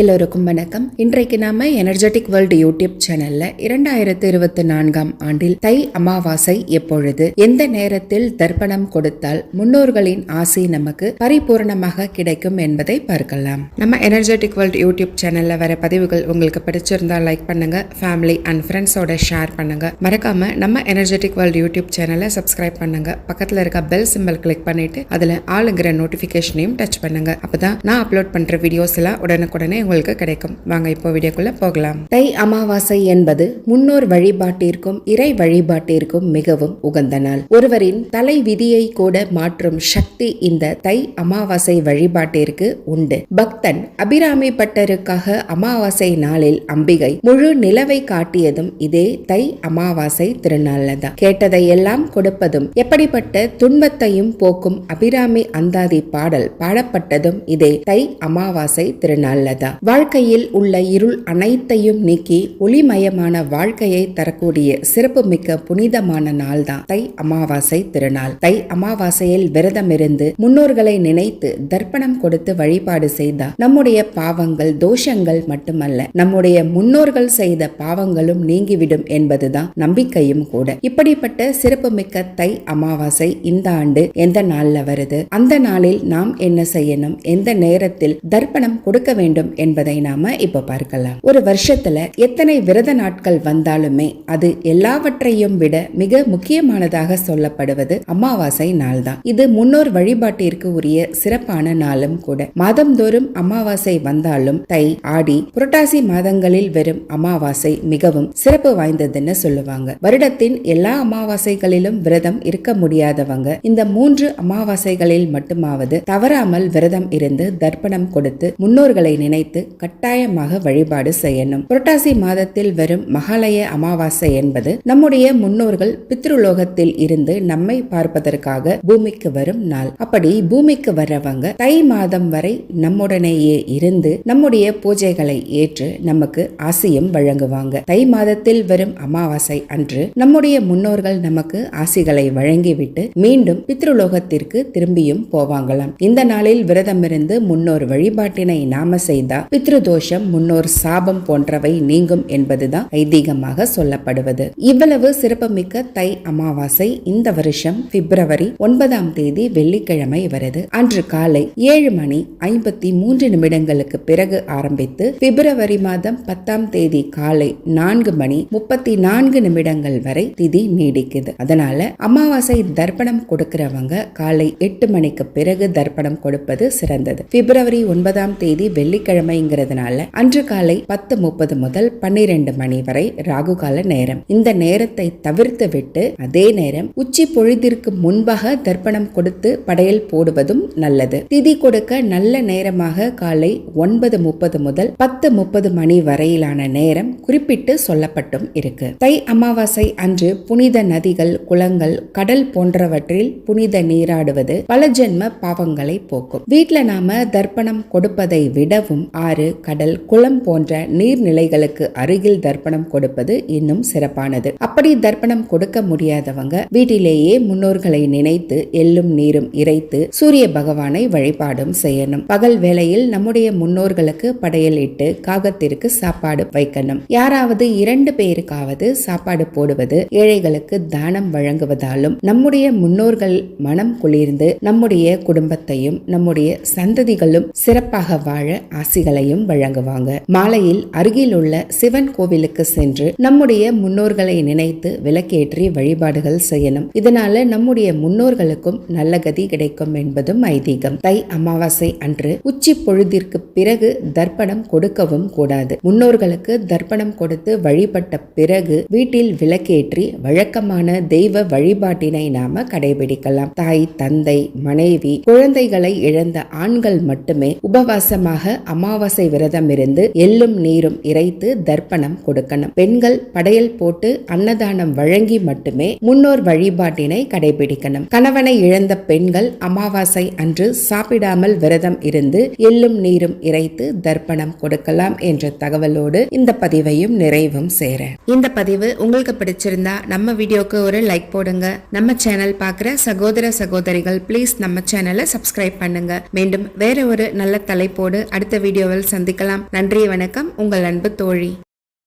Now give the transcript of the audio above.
எல்லோருக்கும் வணக்கம். இன்றைக்கு நாம எனர்ஜெட்டிக் வேர்ல்டு யூடியூப் சேனல்ல இரண்டாயிரத்து இருபத்தி நான்காம் ஆண்டில் தை அமாவாசை எப்பொழுது எந்த நேரத்தில் தர்ப்பணம் கொடுத்தால் முன்னோர்களின் ஆசை நமக்கு பரிபூர்ணமாக கிடைக்கும் என்பதை பார்க்கலாம். நம்ம எனர்ஜெட்டிக் வேர்ல்டு யூடியூப் சேனல்ல வர பதிவுகள் உங்களுக்கு பிடிச்சிருந்தா லைக் பண்ணுங்க ஃபேமிலி அண்ட் ஃப்ரெண்ட்ஸோட ஷேர் பண்ணுங்க. மறக்காம நம்ம எனர்ஜெட்டிக் வேர்ல்டு யூடியூப் சேனலை சப்ஸ்கிரைப் பண்ணுங்க. பக்கத்துல இருக்க பெல் சிம்பல் கிளிக் பண்ணிட்டு அதுல ஆளுங்கிற நோட்டிபிகேஷனையும் டச் பண்ணுங்க. அப்பதான் நான் அப்லோட் பண்ற வீடியோஸ் எல்லாம் உடனுக்குடனே உங்களுக்கு கிடைக்கும். வாங்க இப்போ வீடியோக்குள்ள போகலாம். தை அமாவாசை என்பது முன்னோர் வழிபாட்டிற்கும் இறை வழிபாட்டிற்கும் மிகவும் உகந்த நாள். ஒருவரின் தலை விதியை கூட மாற்றும் சக்தி இந்த தை அமாவாசை வழிபாட்டிற்கு உண்டு. பக்தன் அபிராமி பட்டருக்காக அமாவாசை நாளில் அம்பிகை முழு நிலவை காட்டியதும் இதே தை அமாவாசை திருநாள்ல தான் கேட்டதை எல்லாம் கொடுப்பதும் எப்படிப்பட்ட துன்பத்தையும் போக்கும் அபிராமி அந்தாதி பாடல் பாடப்பட்டதும் இதே தை அமாவாசை திருநாள்ல தான் வாழ்க்கையில் உள்ள இருள் அனைத்தையும் நீக்கி ஒளிமயமான வாழ்க்கையை தரக்கூடிய சிறப்புமிக்க புனிதமான நாள் தான் தை அமாவாசை திருநாள். தை அமாவாசையில் விரதமிருந்து முன்னோர்களை நினைத்து தர்ப்பணம் கொடுத்து வழிபாடு செய்தால் நம்முடைய பாவங்கள் தோஷங்கள் மட்டுமல்ல நம்முடைய முன்னோர்கள் செய்த பாவங்களும் நீங்கிவிடும் என்பதுதான் நம்பிக்கையும் கூட. இப்படிப்பட்ட சிறப்புமிக்க தை அமாவாசை இந்த ஆண்டு எந்த நாள்ல வருது? அந்த நாளில் நாம் என்ன செய்யணும்? எந்த நேரத்தில் தர்ப்பணம் கொடுக்க வேண்டும் என்பதை நாம இப்ப பார்க்கலாம். ஒரு வருஷத்துல எத்தனை விரத நாட்கள் வந்தாலுமே அது எல்லாவற்றையும் விட மிக முக்கியமானதாக சொல்லப்படுவது அமாவாசை நாள் தான் இது முன்னோர் வழிபாட்டிற்கு உரிய சிறப்பான நாளும் கூட. மாதந்தோறும் அமாவாசை வந்தாலும் தை ஆடி புரட்டாசி மாதங்களில் வெறும் அமாவாசை மிகவும் சிறப்பு வாய்ந்ததுன்னு சொல்லுவாங்க. வருடத்தின் எல்லா அமாவாசைகளிலும் விரதம் இருக்க முடியாதவங்க இந்த மூன்று அமாவாசைகளில் மட்டுமாவது தவறாமல் விரதம் இருந்து தர்ப்பணம் கொடுத்து முன்னோர்களை நினைத்து நினைத்து கட்டாயமாக வழிபாடு செய்யணும். புரட்டாசி மாதத்தில் வரும் மகாலய அமாவாசை என்பது நம்முடைய முன்னோர்கள் பித்ருலோகத்தில் இருந்து நம்மை பார்ப்பதற்காக பூமிக்கு வரும் நாள். அப்படி பூமிக்கு வர்றவங்க தை மாதம் வரை நம்முடனேயே இருந்து நம்முடைய பூஜைகளை ஏற்று நமக்கு ஆசியும் வழங்குவாங்க. தை மாதத்தில் வரும் அமாவாசை அன்று நம்முடைய முன்னோர்கள் நமக்கு ஆசிகளை வழங்கிவிட்டு மீண்டும் பித்ருலோகத்திற்கு திரும்பியும் போவாங்களாம். இந்த நாளில் விரதமிருந்து முன்னோர் வழிபாட்டினை நாம செய்தால் செய்தா பித்ருதோஷம் முன்னோர் சாபம் போன்றவை நீங்கும் என்பதுதான் ஐதீகமாக சொல்லப்படுவது. இவ்வளவு சிறப்புமிக்க தை அமாவாசை இந்த வருஷம் பிப்ரவரி ஒன்பதாம் தேதி வெள்ளிக்கிழமை வருது. அன்று காலை ஏழு மணி ஐம்பத்தி மூன்று நிமிடங்களுக்கு பிறகு ஆரம்பித்து பிப்ரவரி மாதம் பத்தாம் தேதி காலை நான்கு மணி முப்பத்தி நான்கு நிமிடங்கள் வரை திதி நீடிக்குது. அதனால அமாவாசை தர்ப்பணம் கொடுக்கிறவங்க காலை எட்டு மணிக்கு பிறகு தர்ப்பணம் கொடுப்பது சிறந்தது. பிப்ரவரி ஒன்பதாம் தேதி வெள்ளிக்கிழமை கிழமைங்கிறதுனால அன்று காலை பத்து முப்பது முதல் பன்னிரண்டு மணி வரை ராகுகால நேரம். இந்த நேரத்தை தவிர்த்து விட்டு அதே நேரம் உச்சி பொழுதிற்கு முன்பாக தர்ப்பணம் கொடுத்து படையல் போடுவதும் நல்லது. திதி கொடுக்க நல்ல நேரமாக காலை ஒன்பது முப்பது முதல் பத்து முப்பது மணி வரையிலான நேரம் குறிப்பிட்டு சொல்லப்பட்டும் இருக்கு. தை அமாவாசை அன்று புனித நதிகள் குளங்கள் கடல் போன்றவற்றில் புனித நீராடுவது பல ஜென்ம பாவங்களை போக்கும். வீட்ல நாம தர்ப்பணம் கொடுப்பதை விடவும் ஆறு கடல் குளம் போன்ற நீர்நிலைகளுக்கு அருகில் தர்ப்பணம் கொடுப்பது இன்னும் சிறப்பானது. அப்படி தர்ப்பணம் கொடுக்க முடியாதவங்க வீட்டிலேயே முன்னோர்களை நினைத்து எள்ளும் நீரும் இறைத்து சூரிய பகவானை வழிபாடும் செய்யணும். பகல் வேளையில் நம்முடைய முன்னோர்களுக்கு படையல் இட்டு காகத்திற்கு சாப்பாடு வைக்கணும். யாராவது இரண்டு பேருக்காவது சாப்பாடு போடுவது ஏழைகளுக்கு தானம் வழங்குவதாலும் நம்முடைய முன்னோர்கள் மனம் குளிர்ந்து நம்முடைய குடும்பத்தையும் நம்முடைய சந்ததிகளும் சிறப்பாக வாழ ஆசிகளையும் வழங்குவாங்க. மாலையில் அருகில் உள்ள சிவன் கோவிலுக்கு சென்று நம்முடைய முன்னோர்களை நினைத்து விளக்கேற்றி வழிபாடுகள் செய்யணும். இதனால நம்முடைய முன்னோர்களுக்கும் நல்ல கதி கிடைக்கும் என்பதும் ஐதீகம். தை அமாவாசை அன்று உச்சி பொழுதிற்கு பிறகு தர்ப்பணம் கொடுக்கவும் கூடாது. முன்னோர்களுக்கு தர்ப்பணம் கொடுத்து வழிபட்ட பிறகு வீட்டில் விளக்கேற்றி வழக்கமான தெய்வ வழிபாட்டினை நாம கடைபிடிக்கலாம். தாய் தந்தை மனைவி குழந்தைகளை இழந்த ஆண்கள் மட்டுமே உபவாசமாக அமாவாசை விரதம் இருந்து எள்ளும் நீரும் இறைத்து தர்ப்பணம் கொடுக்கணும். பெண்கள் படையல் போட்டு அன்னதானம் வழங்கி மட்டுமே முன்னோர் வழிபாட்டினை கடைபிடிக்கணும். கணவனை இழந்த பெண்கள் அமாவாசை அன்று சாப்பிடாமல் விரதம் இருந்து எள்ளும் நீரும் இறைத்து தர்ப்பணம் கொடுக்கலாம் என்ற தகவலோடு இந்த பதிவையும் நிறைவும் சேர. இந்த பதிவு உங்களுக்கு பிடிச்சிருந்தா நம்ம வீடியோக்கு ஒரு லைக் போடுங்க. நம்ம சேனல் பார்க்குற சகோதர சகோதரிகள் ப்ளீஸ் நம்ம சேனலை சப்ஸ்கிரைப் பண்ணுங்க. மீண்டும் வேற ஒரு நல்ல தலைப்போடு அடுத்த வீடியோ வீடியோவில் சந்திக்கலாம். நன்றி வணக்கம். உங்கள் அன்பு தோழி.